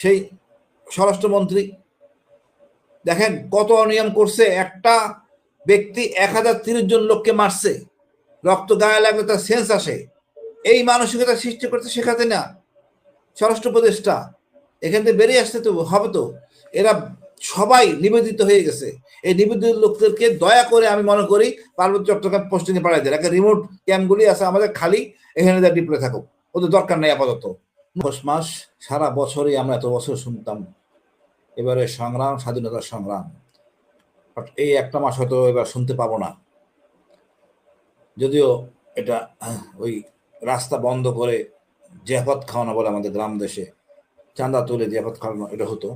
সেই স্বরাষ্ট্রমন্ত্রী। দেখেন কত অনিয়ম করছে। একটা ব্যক্তি এক হাজার তিরিশ জন লোককে মারছে। রক্ত গায়ে লাগলে তার সেন্স আসে। এই মানসিকতা সৃষ্টি করতে শেখাতে না স্বরাষ্ট্র উপদেষ্টা। এখান থেকে বেরিয়ে আসতে তো হবে তো। এরা সবাই নিবেদিত হয়ে গেছে। এই নিবেদিত লোকদেরকে দয়া করে আমি মনে করি পার্বত্য চট্টগ্রাম পোস্টিং এ পাঠাই দেয় একটা রিমোট ক্যাম্পগুলি আছে আমাদের খালি। এখানে যা ডিপ্লয় থাকুক। ওদের দরকার নেই আপাতত। দশ মাস সারা বছরই আমরা এত বছর শুনতাম। এবারে সংগ্রাম, স্বাধীনতার সংগ্রাম। এই একটা মাস হয়তো এবার শুনতে পাবো না। যদিও এটা ওই রাস্তা বন্ধ করে জিয়াফত খাওয়ানো বলে আমাদের গ্রাম দেশে, চাঁদা তুলে জিয়াফত খাওয়ানো এটা হতো।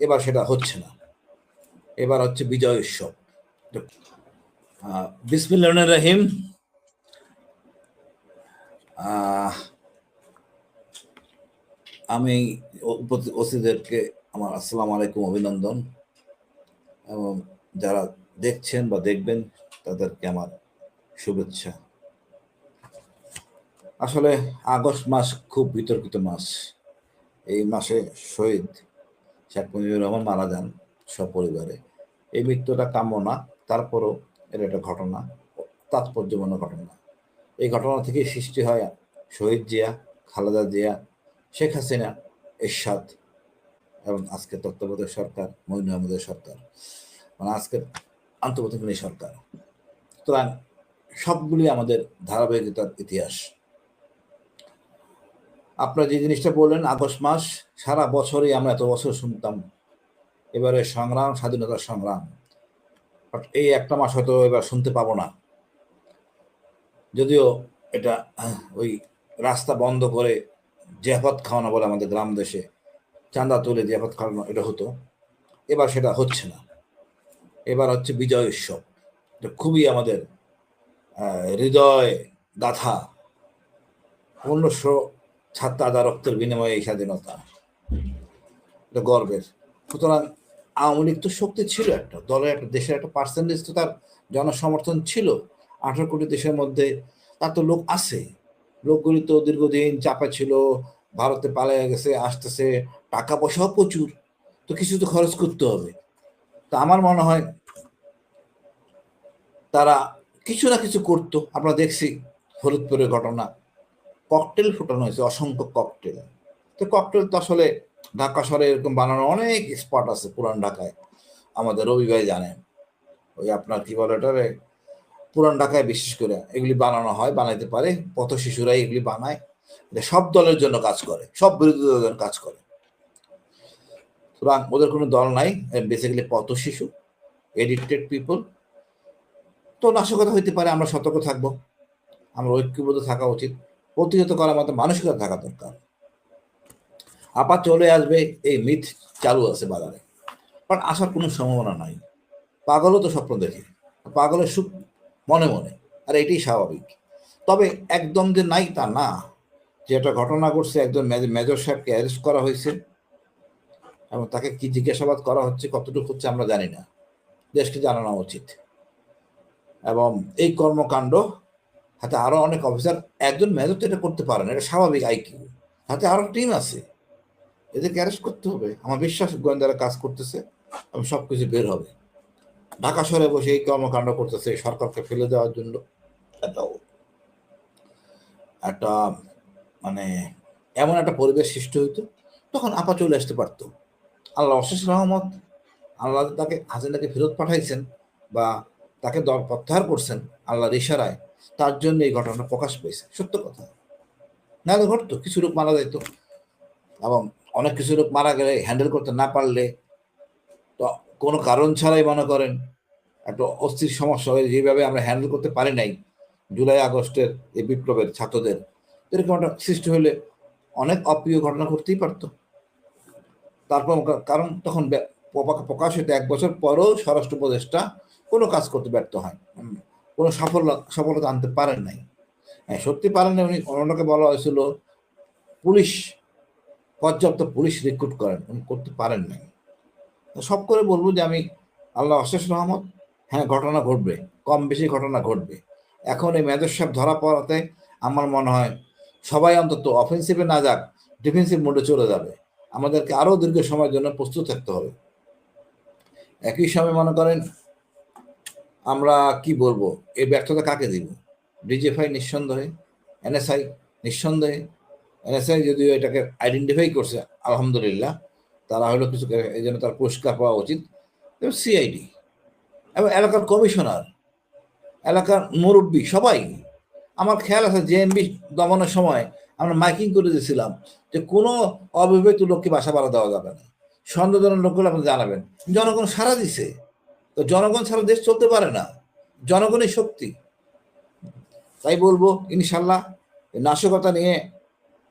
এবার সেটা হচ্ছে না। এবার হচ্ছে বিজয় উৎসব। বিসমিল্লাহ রহিম। আমি ওসিদেরকে আমার আসসালামু আলাইকুম, অভিনন্দন। এবং যারা দেখছেন বা দেখবেন, তাদেরকে আমার শুভেচ্ছা। আসলে আগস্ট মাস খুব বিতর্কিত মাস। এই মাসে শহীদ শেখ মুজিবুর রহমান মারা যান সপরিবারে। এই মৃত্যুটা কাম্য না তারপরও এর একটা ঘটনা, তাৎপর্যপূর্ণ ঘটনা। এই ঘটনা থেকে সৃষ্টি হয় শহীদ জিয়া, খালেদা জিয়া শেখ হাসিনা, এরশাদ এবং আজকে তত্ত্বাবধায়ক সরকার মহিন আহমেদের সরকার মানে আজকের আন্তর্জাতিক সরকার। সুতরাং সবগুলি আমাদের ধারাবাহিকতার ইতিহাস। আপনারা যে জিনিসটা বললেন, আগস্ট মাস, সারা বছরই আমরা এত বছর শুনতাম, এবারে সংগ্রাম স্বাধীনতার সংগ্রাম। এই একটা মাস হয়তো এবার শুনতে পাবো না। যদিও এটা ওই রাস্তা বন্ধ করে জিয়াফত খাওয়ানো বলে আমাদের গ্রাম দেশে, চাঁদা তুলে জিয়াফত খাওয়ানো এটা হতো। এবার সেটা হচ্ছে না। এবার হচ্ছে বিজয় উৎসব। এটা খুবই আমাদের হৃদয় গাথা। পনেরোশো ছাত্র আদা রক্তের বিনিময়ে এই স্বাধীনতা। এটা গর্বের। সুতরাং আওয়ামী লীগ তো শক্তি ছিল একটা, দলের একটা, দেশের একটা পার্সেন্টেজ তো তার জনসমর্থন ছিল। আঠারো কোটি দেশের মধ্যে তার তো লোক আছে। লোকগুলি তো দীর্ঘদিন চাপা ছিল, ভারতে পালিয়ে গেছে, আসতেছে টাকা পয়সাও প্রচুর, তো কিছু তো খরচ করতে হবে। তো আমার মনে হয় তারা কিছু না কিছু করতো। আমরা দেখছি ফরিদপুরের ঘটনা। ককটেল ফুটানো হয়েছে, অসংখ্য ককটেল। তো ককটেল তো আসলে ঢাকা শহরে এরকম বানানো অনেক স্পট আছে পুরান ঢাকায়। আমাদের রবি ভাই জানেন। ওই আপনার কি বলে ওটারে? পুরান ঢাকায় বিশেষ করে এগুলি বানানো হয়, বানাইতে পারে। পথ শিশুরাই এগুলি বানায়। সব দলের জন্য কাজ করে, সব বিরোধী দলের কাজ করে। সুতরাং ওদের কোনো দল নাই বেসিক্যালি পথ শিশু এডিক্টেড পিপল তো নাশকতা হইতে পারে, আমরা সতর্ক থাকব, আমরা ঐক্যবদ্ধ থাকা উচিত, প্রতিহত করার মতো মানসিকতা থাকা দরকার। আবার চলে আসবে, এই মিথ চালু আছে বাজারে। কারণ আসার কোনো সম্ভাবনা নাই। পাগলও তো স্বপ্ন দেখে। পাগলের সুখ মনে মনে। আর এটাই স্বাভাবিক। তবে একদম যে নাই তা না। যেটা ঘটনা ঘটছে, একজন মেজর সাহেবকে অ্যারেস্ট করা হয়েছে। এবং তাকে কি জিজ্ঞাসাবাদ করা হচ্ছে, কতটুকু হচ্ছে আমরা জানি না। দেশকে জানানো উচিত। এবং এই কর্মকাণ্ড হাতে আরও অনেক অফিসার একজন মেজর তো এটা করতে পারে না এটা স্বাভাবিক আইকিউ হাতে আরও টিম আছে। এদেরকে অ্যারেস্ট করতে হবে। আমার বিশ্বাস গোয়েন্দারা কাজ করতেছে এবং সবকিছু বের হবে। ঢাকা শহরে বসে এই কর্মকাণ্ড করতেছে সরকারকে ফেলে দেওয়ার জন্য। এটাও একটা মানে এমন একটা পরিবেশ সৃষ্টি হইতো, তখন আপা চলে আসতে পারতো। আল্লাহ অশেষ রহমত, আল্লাহ তাকে হাসিনাকে ফেরত পাঠাইছেন বা তাকে দল প্রত্যাহার করছেন আল্লাহর ইশারায়, তার জন্য এই ঘটনা প্রকাশ পেয়েছে। সত্য কথা। না হলে ঘটতো, কিছু লোক মারা যেত এবং অনেক কিছু লোক মারা গেলে হ্যান্ডেল করতে না পারলে, তো কোনো কারণ ছাড়াই মনে করেন একটা অস্থির সমস্যা হয়ে যেভাবে আমরা হ্যান্ডেল করতে পারি নাই জুলাই, আগস্টের এই বিপ্লবের ছাত্রদের। এরকম একটা সৃষ্টি হলে অনেক অপ্রিয় ঘটনা ঘটতেই পারতো। তারপর কারণ তখন বে- প্রকা- প্রকাশিত এক বছর পরেও স্বরাষ্ট্র উপদেষ্টা কোনো কাজ করতে ব্যর্থ হয়। কোনো সাফল্য, সফলতা আনতে পারেন নাই। হ্যাঁ সত্যি পারেন না উনি ওনাকে বলা হয়েছিল, পুলিশ, পর্যাপ্ত পুলিশ রিক্রুট করেন। উনি করতে পারেন নাই। সব করে বলব যে আমি আল্লাহ অশেষ রহমত হ্যাঁ ঘটনা ঘটবে, কম বেশি ঘটনা ঘটবে। এখন এই মেজর সাহেব ধরা পড়াতে আমার মনে হয় সবাই অন্তত অফেন্সিভে না যাক ডিফেন্সিভ মোডে চলে যাবে। আমাদেরকে আরও দীর্ঘ সময়ের জন্য প্রস্তুত থাকতে হবে। একই সময় মনে করেন, আমরা কি বলব, এই ব্যর্থতা কাকে দিব? ডিজিএফআই নিঃসন্দেহে এনএসআই নিঃসন্দেহে এনএসআই যদিও এটাকে আইডেন্টিফাই করছে, আলহামদুলিল্লাহ তারা হলো কিছু এই জন্য তার পুরস্কার পাওয়া উচিত। এবং সিআইডি এবং এলাকার কমিশনার, এলাকার মুরব্বী সবাই, আমার খেয়াল আছে জেএমবি দমনের সময় আমরা মাইকিং করে দিয়েছিলাম যে কোনো অবিবাহিত লোককে বাসা ভাড়া দেওয়া যাবে না। সন্দেহজনক লোকগুলো আপনি জানাবেন। জনগণ সারা দিছে। তো জনগণ ছাড়া দেশ চলতে পারে না। জনগণই শক্তি। তাই বলব, ইনশাল্লাহ নাশকতা নিয়ে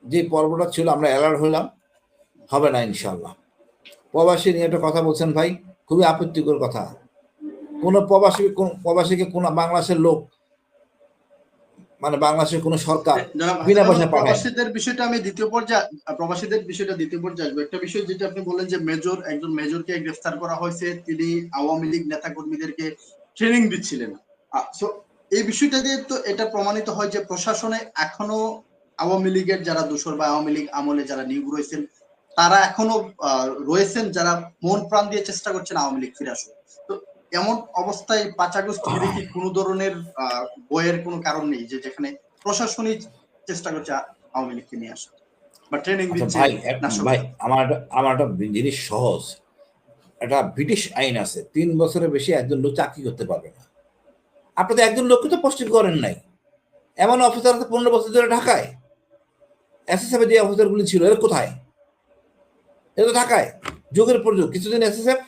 যে পর্বটা ছিল, আমরা অ্যালার্ট হলাম হবে না ইনশাল্লাহ। প্রবাসী নিয়ে একটা কথা বলছেন ভাই খুবই আপত্তিকর কথা। কোন প্রবাসী কোন প্রবাসীকে কোন বাংলাদেশের লোক মানে বাংলাদেশের কোন সরকার বিনা পাঠায়। প্রবাসীদের বিষয়টা আমি দ্বিতীয় পর্যায়ে প্রবাসীদের বিষয়টা দ্বিতীয় পর্যায়ে আসব। একটা বিষয় যেটা আপনি বললেন যে মেজর একজন মেজরকে গ্রেফতার করা হয়েছে তিনি আওয়ামী লীগ নেতা কর্মীদেরকে ট্রেনিং দিচ্ছিলেন এই বিষয়টা দিয়ে তো এটা প্রমাণিত হয় যে প্রশাসনে এখনও আওয়ামী লীগের যারা দোষর বা আওয়ামী লীগ আমলে যারা নিয়োগ রয়েছেন তারা এখনও রয়েছেন যারা মন প্রাণ দিয়ে চেষ্টা করছেন আওয়ামী লীগ ফিরে আসুক তো এমন অবস্থায় পাঁচ আগস্ট কি কোনো ধরনের বইয়ের কোনো কারণ নেই যে যেখানে প্রশাসনিক চেষ্টা করছে আওয়ামী লীগকে নিয়ে আসা বা ট্রেনিং আচ্ছা দিচ্ছে ভাই ভাই আমার আমার একটা জিনিস সহজ। একটা ব্রিটিশ আইন আছে তিন বছরের বেশি একজন লোক চাকরি করতে পারবে না। আপনি তো একজন লোককে তো পোস্টিং করেন নাই। এমন অফিসার পনেরো বছর ধরে ঢাকায়। এসএসএফ যে অফিসারগুলি ছিল এর কোথায়? এ তো ঢাকায়, যুগের পর যুগ, কিছুদিন এসএসএফ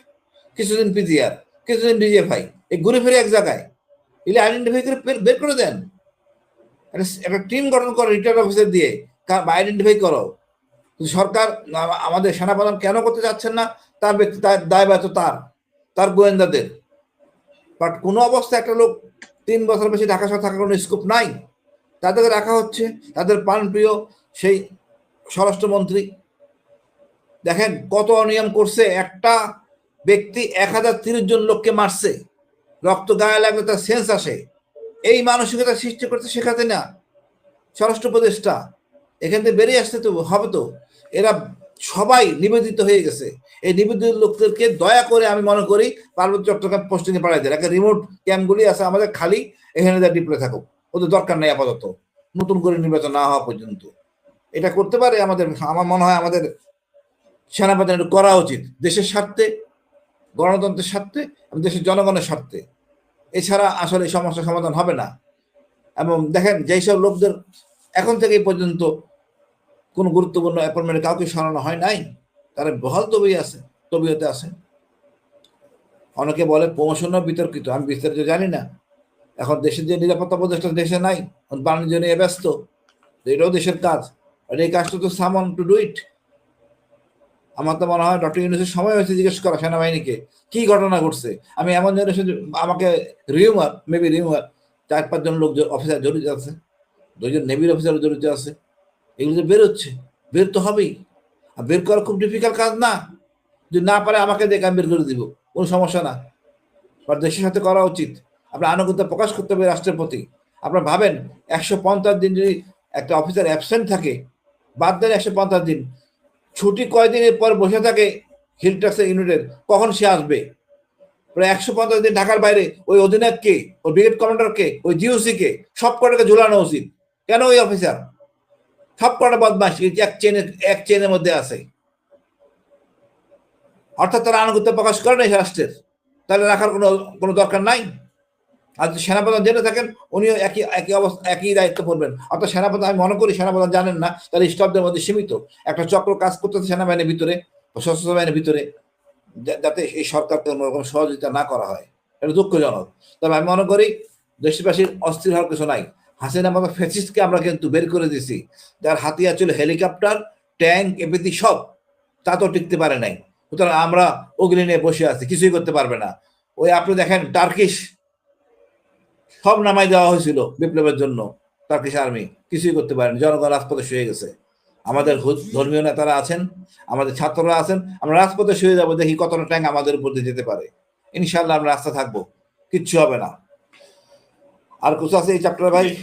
কিছুদিন পিজিআর কিছুদিন ডিজিএফআই এই ঘুরে ফিরে এক জায়গায়। এগুলি আইডেন্টিফাই করে বের- করে দেন। একটা- টিম গঠন করো রিটায়ার্ড অফিসার দিয়ে আইডেন্টিফাই করো। সরকার আমাদের সেনাপ্রধান কেন করতে চাচ্ছেন না? তার ব্যক্তি, তার দায় ব্যত তার তার গোয়েন্দাদের। বাট কোনো অবস্থায় একটা লোক তিন বছর বেশি ঢাকা শহর থাকার কোনো স্কোপ নাই। তাদেরকে রাখা হচ্ছে, তাদের প্রাণপ্রিয় সেই স্বরাষ্ট্রমন্ত্রী দেখেন কত অনিয়ম করছে। একটা ব্যক্তি এক হাজার তিরিশ জন লোককে মারছে। রক্ত গায়ে লাগলে তার সেন্স আসে। এই মানসিকতা সৃষ্টি করতে শেখাতে না। স্বরাষ্ট্র উপদেষ্টা, এখান থেকে বেরিয়ে আসতে তো হবে তো। এরা সবাই নিবেদিত হয়ে গেছে। এই নিবেদিত লোকদেরকে দয়া করে আমি মনে করি পার্বত্য চট্টগ্রাম পোস্টিং এ পাঠাই দেয় একটা রিমোট ক্যাম্পগুলি আছে আমাদের খালি, এখানে যা ডিপ্লয় থাকুক। ওদের দরকার নেই আপাতত। নতুন করে নির্বাচন না হওয়া পর্যন্ত। এটা করতে পারে আমাদের, আমার মনে হয় আমাদের সেনাপ্রধান এটা করা উচিত, দেশের স্বার্থে, গণতন্ত্রের স্বার্থে এবং দেশের জনগণের স্বার্থে। এছাড়া আসলে এই সমস্যার সমাধান হবে না। এবং দেখেন, যেই সব লোকদের এখন থেকে পর্যন্ত কোনো গুরুত্বপূর্ণ অ্যাপয়েন্টমেন্ট কাউকে সরানো হয় নাই, তারা বহাল তবেই আছে, তবিয়তে আছে। অনেকে বলে প্রমোশনও বিতর্কিত, আমি বিস্তারিত জানি না। এখন দেশের যে নিরাপত্তা উপদেষ্টা দেশে নাই বাণিজ্য নিয়ে ব্যস্ত এটাও দেশের কাজ। আর এই কাজটা তো সামন টু ডু ইট আমার তো মনে হয় ডক্টর ইউনুসের সময় হয়েছে জিজ্ঞেস করা সেনাবাহিনীকে, কি ঘটনা ঘটছে? আমি এমন জেনেছি আমাকে রিউমার মেবি রিউমার চার পাঁচজন লোক অফিসার জড়িত আছে। দুইজন নেভির অফিসার জড়িত আছে। এগুলো যে বেরোচ্ছে বের তো হবেই। আর বের করা খুব ডিফিকাল্ট কাজ না। যদি না পারে আমাকে দেখে আমি বের করে দিব। কোনো সমস্যা না। বাট দেশের সাথে করা উচিত। আপনার আনুগত্য প্রকাশ করতে হবে রাষ্ট্রের প্রতি। আপনারা ভাবেন, একশো পঞ্চাশ দিন যদি একটা অফিসার অ্যাবসেন্ট থাকে, বাদ দেন একশো পঞ্চাশ দিন। ছুটি কয়দিনের পর বসে থাকে হিল ট্যাক্সের ইউনিটের কখন সে আসবে? প্রায় একশো পঞ্চাশ দিন ঢাকার বাইরে ওই অধিনায়ক কে, ওই ব্রিগেড কমান্ডার কে, ওই জিওসি কে, সব কটাকে ঝুলানো উচিত। কেন ওই অফিসার সব কটা বদমাস এক চেনের এক চেনের মধ্যে আছে। অর্থাৎ তারা আনুগত্য প্রকাশ করে না রাষ্ট্রের। তাহলে রাখার কোনো কোনো দরকার নাই? আর যদি সেনাপ্রধান জেনে থাকেন, উনিও একই একই অবস্থা, একই দায়িত্ব করবেন অর্থাৎ সেনাপ্রধান, আমি মনে করি সেনাপ্রধান জানেন না, তাহলে স্টাফদের মধ্যে সীমিত। একটা চক্র কাজ করতেছে সেনাবাহিনীর ভিতরে সশস্ত্র বাহিনীর ভিতরে যাতে এই সরকারকে কোনো রকম সহযোগিতা না করা হয়। এটা দুঃখজনক। তবে আমি মনে করি, দেশবাসীর অস্থির হওয়ার কিছু নাই। হাসিনা মতো ফেসিস্টকে আমরা কিন্তু বের করে দিছি যার হাতিয়ার ছিল হেলিকপ্টার, ট্যাঙ্ক, এপিতি সব, তা তো টিকতে পারে নাই। সুতরাং আমরা অগ্নি নিয়ে বসে আছি, কিছুই করতে পারবে না। ওই আপনি দেখেন, টার্কিশ সব নামাই দেওয়া হয়েছিল বিপ্লবের জন্য টার্কিশ আর্মি। কিছুই করতে পারেনি। জনগণ রাজপথে শুয়ে গেছে। আমাদের ধর্মীয় নেতারা আছেন, আমাদের ছাত্ররা আছেন, আমরা রাজপথে শুয়ে যাব, দেখি কতটা ট্যাঙ্ক আমাদের উপর দিয়ে যেতে পারে। ইনশাল্লাহ আমরা রাস্তা থাকব। কিচ্ছু হবে না। আর কিছু আছে এই চ্যাপ্টার ভাই?